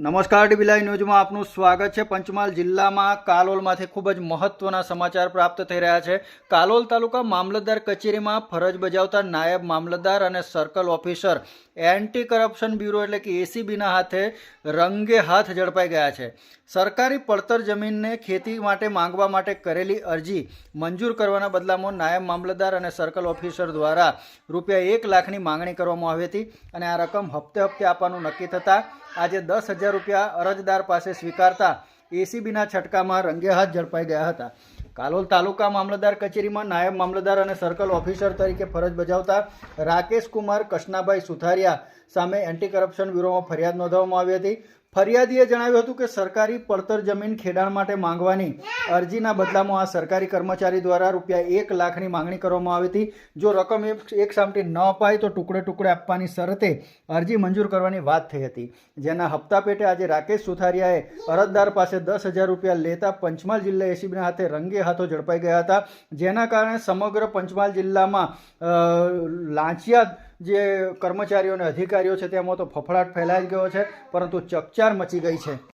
નમસ્કાર ડીબીલાઈ ન્યૂઝમાં આપનું સ્વાગત છે. પંચમહાલ જિલ્લામાં કાલોલમાંથી ખૂબ જ મહત્વના સમાચાર પ્રાપ્ત થઈ રહ્યા છે. કાલોલ તાલુકા મામલતદાર કચેરીમાં ફરજ બજાવતા નાયબ મામલતદાર અને circle officer anti corruption bureau એટલે કે એસીબીના હાથે રંગે હાથ ઝડપાઈ ગયા છે. સરકારી પડતર જમીનને ખેતી માટે માંગવા માટે કરેલી અરજી મંજૂર કરવાના બદલામાં નાયબ મામલતદાર અને સર્કલ ઓફિસર દ્વારા રૂપિયા એક લાખની માંગણી કરવામાં આવી હતી અને આ રકમ હપ્તે હપ્તે આપવાનું નક્કી થતાં આજે દસ હજાર રૂપિયા અરજદાર પાસે સ્વીકારતા એસીબીના છટકામાં રંગે હાથ ઝડપાઈ ગયા હતા. કાલોલ તાલુકા મામલતદાર કચેરીમાં નાયબ મામલતદાર અને સર્કલ ઓફિસર તરીકે ફરજ બજાવતા રાકેશ કુમાર કૃષ્ણાભાઈ સુથારિયા સામે એન્ટી કરપ્શન બ્યુરોમાં ફરિયાદ નોંધવામાં આવી હતી. ફરિયાદીએ જણાવ્યું હતું કે સરકારી પડતર જમીન ખેડાણ માટે માંગવાની અરજીના બદલામાં આ સરકારી કર્મચારી દ્વારા રૂપિયા એક લાખની માંગણી કરવામાં આવી હતી. જો રકમ એક સામટી ન અપાય તો ટુકડે ટુકડે આપવાની શરતે અરજી મંજૂર કરવાની વાત થઈ હતી. જેના હપ્તા પેટે આજે રાકેશ સુથારિયાએ અરજદાર પાસે દસ હજાર રૂપિયા લેતા પંચમહાલ જિલ્લા એસીબીના હાથે રંગે હાથો ઝડપાઈ ગયા હતા. જેના કારણે સમગ્ર પંચમહાલ જિલ્લામાં અ, લાંચિયાદ જે કર્મચારીઓ અને અધિકારીઓ છે તેમાં તો ફફડાટ ફેલાઈ ગયો છે, પરંતુ ચકચાર મચી ગઈ છે.